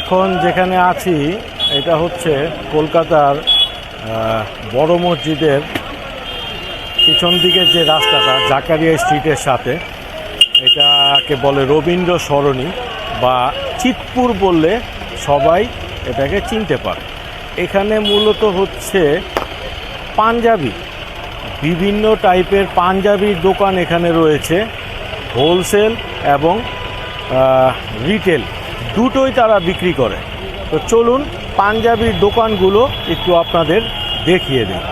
এখন যেখানে আছি, এটা হচ্ছে কলকাতার বড় মসজিদের পিছন দিকের যে রাস্তাটা, জাকারিয়া স্ট্রিটের সাথে, এটাকে বলে রবীন্দ্র সরণি বা চিতপুর বললে সবাই এটাকে চিনতে পারে। এখানে মূলত হচ্ছে পাঞ্জাবি, বিভিন্ন টাইপের পাঞ্জাবির দোকান এখানে রয়েছে, হোলসেল এবং রিটেল। দুটোই তারা বিক্রি করে। তো চলুন পাঞ্জাবির দোকানগুলো একটু আপনাদের দেখিয়ে দিই।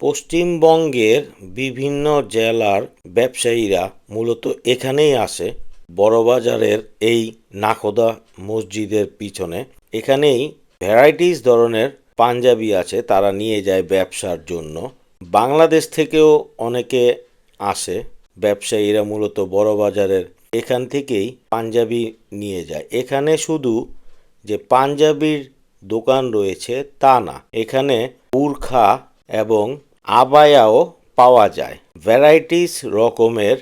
পশ্চিমবঙ্গের বিভিন্ন জেলার ব্যবসায়ীরা মূলত এখানেই আসে, বড়বাজারের এই নাখোদা মসজিদের পিছনে। এখানেই ভ্যারাইটিস ধরনের পাঞ্জাবি আছে, তারা নিয়ে যায় ব্যবসার জন্য। বাংলাদেশ থেকেও অনেকে আসে, ব্যবসায়ীরা মূলত বড়বাজারের এখান থেকেই পাঞ্জাবি নিয়ে যায়। এখানে শুধু যে পাঞ্জাবির দোকান রয়েছে তা না, এখানে বুরখা এবং আবায়াও পাওয়া যায়। ভ্যারাইটিস রকমের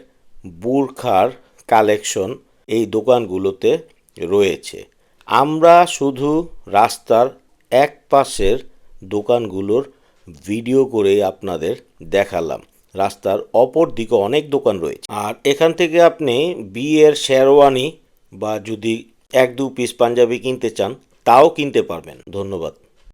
বুরখার কালেকশন এই দোকানগুলোতে রয়েছে। আমরা শুধু রাস্তার এক পাশের দোকানগুলোর ভিডিও করে আপনাদের দেখালাম। রাস্তার অপর দিকে অনেক দোকান রয়েছে। আর এখান থেকে আপনি বিয়ের শেরওয়ানি বা যদি এক দু পিস পাঞ্জাবি কিনতে চান, তাও কিনতে পারবেন। ধন্যবাদ।